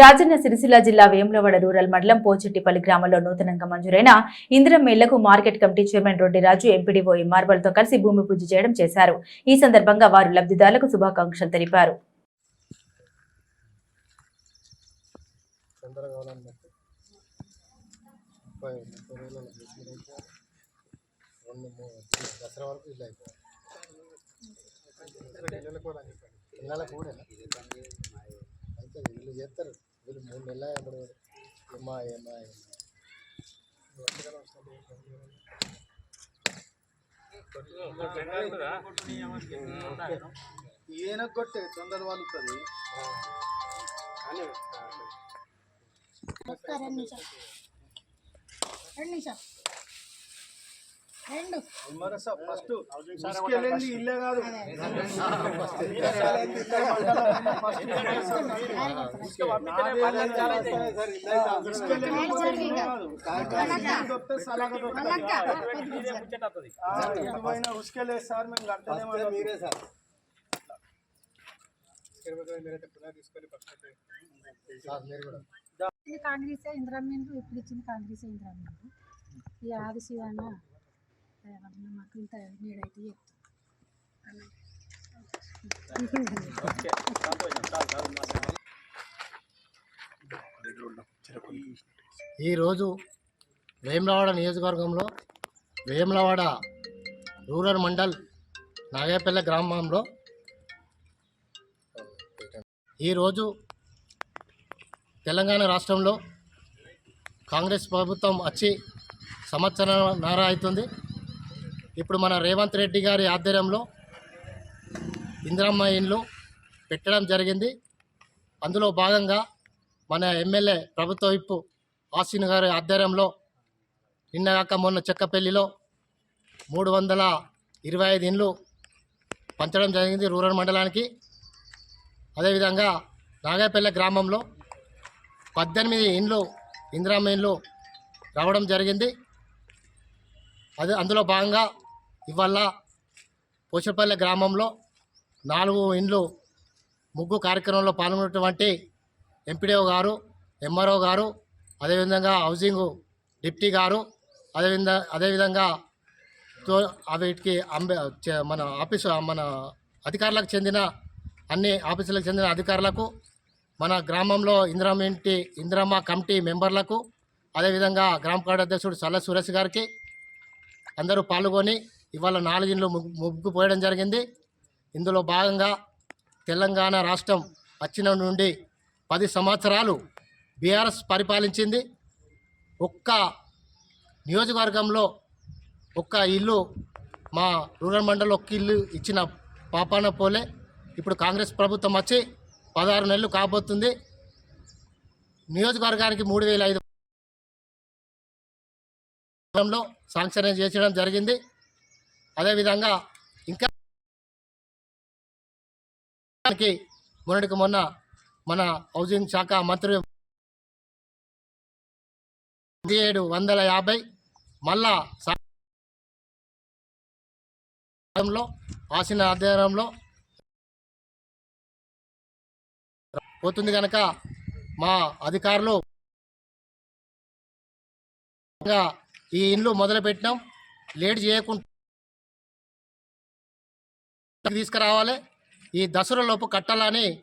రాజన్న సిరిసిల్ల జిల్లా వేములవాడ రూరల్ మండలం పోచెట్టిపల్లి గ్రామంలో నూతనంగా మంజూరైన ఇందిరం మేళ్ళకు మార్కెట్ కమిటీ చైర్మన్ రొడ్డిరాజు ఎంపీడీఓ మార్బల్తో కలిసి భూమి పూజ చేయడం చేశారు. ఈ సందర్భంగా వారు లబ్ధిదారులకు శుభాకాంక్షలు తెలిపారు. వరకు చెప్తారు వీళ్ళు చేస్తారు. వీళ్ళు మూడు నెలల ఎప్పుడు ఏమా ఏమా ఈయన కొట్టే తొందర వాలుతుంది. రెండు నిమిషాలు. రెండు నిమిషాలు. ఫస్ట్. ఇల్లే కాదు. ఉసుకెళ్ళేది సార్ మేము కట్టలేమో మీరే సార్. కాంగ్రెస్ ఇంద్రామీన్లు ఇప్పుడు ఇచ్చింది కాంగ్రెస్ ఇంద్రామీన్లు ఇక ఆది అవన్నీ మాకు ఇంత నేడైతే చెప్తాను ఈరోజు వేములవాడ నియోజకవర్గంలో వేములవాడ రూరల్ మండల్ నాగేపల్లె గ్రామంలో ఈరోజు తెలంగాణ రాష్ట్రంలో కాంగ్రెస్ ప్రభుత్వం వచ్చి సంవత్సరంన్నర అవుతుంది. ఇప్పుడు మన రేవంత్ రెడ్డి గారి ఆధ్వర్యంలో ఇందిరమ్మ ఇండ్లు పెట్టడం జరిగింది. అందులో భాగంగా మన ఎమ్మెల్యే ప్రభుత్వ విప్పు ఆసీన్ గారి ఆధ్వర్యంలో నిన్నగాక మొన్న చెక్కపల్లిలో మూడు వందల ఇరవై ఐదు ఇండ్లు పంచడం జరిగింది రూరల్ మండలానికి. అదేవిధంగా నాగాపల్లె గ్రామంలో పద్దెనిమిది ఇండ్లు ఇందిరామ్మ ఇండ్లు రావడం జరిగింది. అదే అందులో భాగంగా ఇవాళ పోచపల్లె గ్రామంలో నాలుగు ఇండ్లు ముగ్గు కార్యక్రమంలో పాల్గొన్నటువంటి ఎంపీడీఓ గారు ఎంఆర్ఓ గారు అదేవిధంగా హౌసింగ్ డిప్టీ గారు అదేవిధంగా అదేవిధంగా తో వీటికి అంబే మన ఆఫీసు మన అధికారులకు చెందిన అన్ని ఆఫీసులకు చెందిన అధికారులకు మన గ్రామంలో ఇందిరమ్మ ఇంటి ఇందిరమ్మ కమిటీ మెంబర్లకు అదేవిధంగా గ్రామ కార్యాధ్యక్షుడు సల్ల సురేష్ గారికి అందరూ పాల్గొని ఇవాళ నాలుగిండ్లు ముగ్గు ముగ్గు పోయడం జరిగింది. ఇందులో భాగంగా తెలంగాణ రాష్ట్రం వచ్చిన నుండి పది సంవత్సరాలు బీఆర్ఎస్ పరిపాలించింది. ఒక్క నియోజకవర్గంలో ఒక్క ఇల్లు మా రూరల్ మండలం ఒక్క ఇల్లు ఇచ్చిన పాపాన పోలే. ఇప్పుడు కాంగ్రెస్ ప్రభుత్వం వచ్చి పదహారు నెలలు కాబోతుంది. నియోజకవర్గానికి మూడు వేల ఐదు లో శాంక్షన్ చేసడం జరిగింది. అదేవిధంగా ఇంకా మొన్నటికి మొన్న మన హౌసింగ్ శాఖ మంత్రి పదిహేడు వందల యాభై మళ్ళా ఆసిన ఆధ్వర్యంలో పోతుంది కనుక మా అధికారులు ఈ ఇండ్లు మొదలు పెట్టినాం లేట్ చేయకుండా తీసుకురావాలి. ఈ దసరా లోపు కట్టాలని